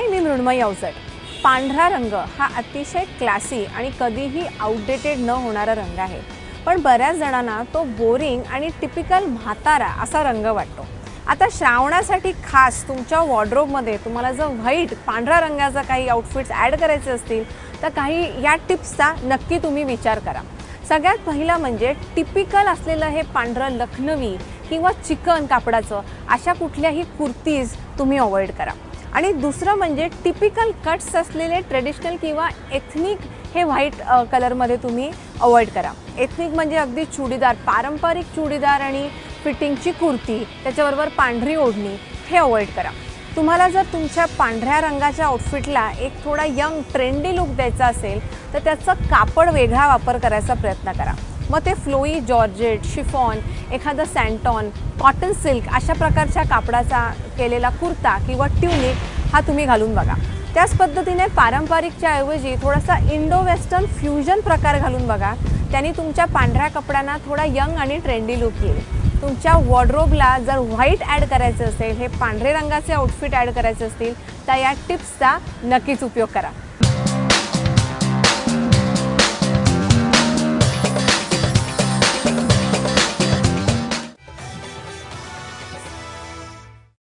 हाय मी मृण्मयी अवचट पांढरा रंग हा अतिशय क्लासी आणि कधीही आउटडेटेड न होणारा रंग आहे. पण बऱ्याच जणांना तो बोरिंग आणि टिपिकल म्हातारा असा रंग वाटतो. आता श्रावणासाठी खास तुमच्या वॉर्ड्रोबमध्ये तुम्हाला जर व्हाईट पांढऱ्या रंगाचा काही आउटफिट्स ॲड करायचे असतील तर काही या टिप्सचा नक्की तुम्ही विचार करा. सगळ्यात पहिला म्हणजे टिपिकल असलेलं हे पांढरं लखनवी किंवा चिकन कापडाचं अशा कुठल्याही कुर्तीज तुम्ही अवॉइड करा. आणि दुसरं म्हणजे टिपिकल कट्स असलेले ट्रेडिशनल किंवा एथनिक हे व्हाईट कलरमध्ये तुम्ही अवॉइड करा. एथनिक म्हणजे अगदी चुडीदार पारंपरिक चुडीदार आणि फिटिंगची कुर्ती त्याच्याबरोबर पांढरी ओढणी हे अवॉइड करा. तुम्हाला जर तुमच्या पांढऱ्या रंगाच्या आउटफिटला एक थोडा यंग ट्रेंडी लुक द्यायचा असेल तर त्याचं कापड वेगळा वापर करायचा प्रयत्न करा. मग ते फ्लोई जॉर्जेट शिफॉन एखादं सँटॉन कॉटन सिल्क अशा प्रकारच्या कापडाचा केलेला कुर्ता किंवा ट्युनिक हा तुम्ही घालून बघा. त्याच पद्धतीने पारंपरिकच्या ऐवजी थोडासा इंडो वेस्टर्न फ्युजन प्रकार घालून बघा. त्यांनी तुमच्या पांढऱ्या कपड्यांना थोडा यंग आणि ट्रेंडी लुक येईल. तुमच्या वॉर्ड्रोबला जर व्हाईट ॲड करायचं असेल हे पांढरे रंगाचे आउटफिट ॲड करायचे असतील तर या टिप्सचा नक्कीच उपयोग करा.